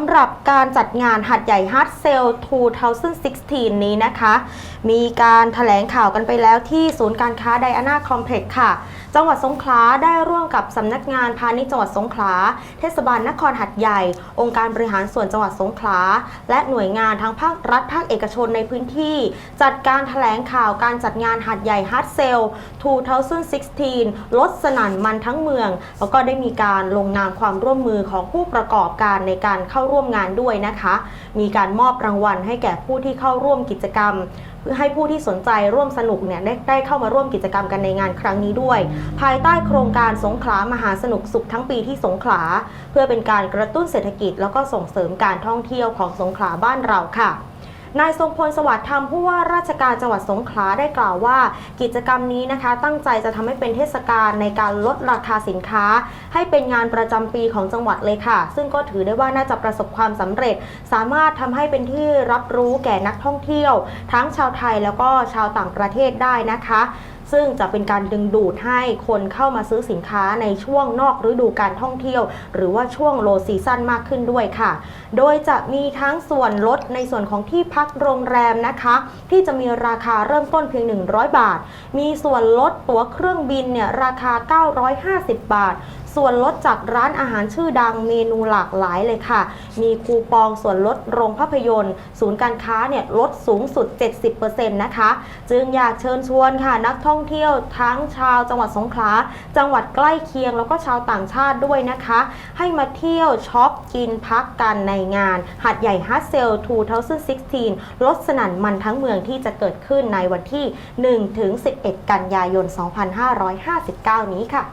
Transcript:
ำหรับการจัดงานหัดใหญ่ฮาร์ดเซล2016 นี้นะคะ มีการถแถลงข่าวกันไปแล้วที่ศูนย์การค้าไดอาน่าคอมเพล็กซ์ค่ะ จังหวัดสงขลาได้ร่วมกับสำนักงานพาณิชย์จังหวัดสงขลา เทศบาลนครหัดใหญ่ องค์การบริหารส่วนจังหวัดสงขลา และหน่วยงานทั้งภาครัฐภาคเอกชนในพื้นที่ จัดการถแถลงข่าวการจัดงานหัดใหญ่ฮาร์ดเซล2016 ลดสนั่นมันทั้งเมือง แล้วก็ได้มีการลงนามความร่วมมือของผู้ประกอบการในการเข้าร่วมงานด้วยนะคะ มีการมอบรางวัลให้แก่ผู้ที่เข้าร่วมกิจกรรมเพื่อให้ผู้ที่สนใจร่วมสนุกเนี่ยได้ได้เข้ามาร่วมกิจกรรมกันในงานครั้งนี้ด้วย ภายใต้โครงการสงขลามหาสนุกสุขทั้งปีที่สงขลา เพื่อเป็นการกระตุ้นเศรษฐกิจ แล้วก็ส่งเสริมการท่องเที่ยวของสงขลาบ้านเราค่ะ นายทรงพลสวัสดิ์ธรรมผู้ว่าราชการจังหวัดสงขลาได้กล่าวว่า กิจกรรมนี้นะคะตั้งใจจะทำให้เป็นเทศกาลในการลดราคาสินค้า ให้เป็นงานประจำปีของจังหวัดเลยค่ะ ซึ่งก็ถือได้ว่าน่าจะประสบความสำเร็จ สามารถทำให้เป็นที่รับรู้แก่นักท่องเที่ยว ทั้งชาวไทยแล้วก็ชาวต่างประเทศได้นะคะ ซึ่งจะเป็นการดึงดูดให้คนเข้ามาซื้อสินค้าในช่วงนอกฤดูการท่องเที่ยว หรือว่าช่วงโลซีซั่นมากขึ้นด้วยค่ะ โดยจะมีทั้งส่วนลดในส่วนของที่พักโรงแรมนะคะ ที่จะมีราคาเริ่มต้นเพียง 100 บาท มีส่วนลดตั๋วเครื่องบินเนี่ยราคา 950 บาท ส่วนลดจากร้านอาหารชื่อดังเมนูหลากหลายเลยค่ะ มีคูปองส่วนลดโรงภาพยนตร์ ศูนย์การค้าเนี่ยลดสูงสุด 70%นะคะ จึงอยากเชิญชวนค่ะนักท่องเที่ยวทั้งชาวจังหวัดสงขลา จังหวัดใกล้เคียงแล้วก็ชาวต่างชาติด้วยนะคะ ให้มาเที่ยวช็อปกินพักกันในงาน หัดใหญ่ฮาร์ดเซล 2016 ลดสนั่นมันทั้งเมืองที่จะเกิดขึ้นในวันที่ 1-11 กันยายน 2559 นี้ค่ะ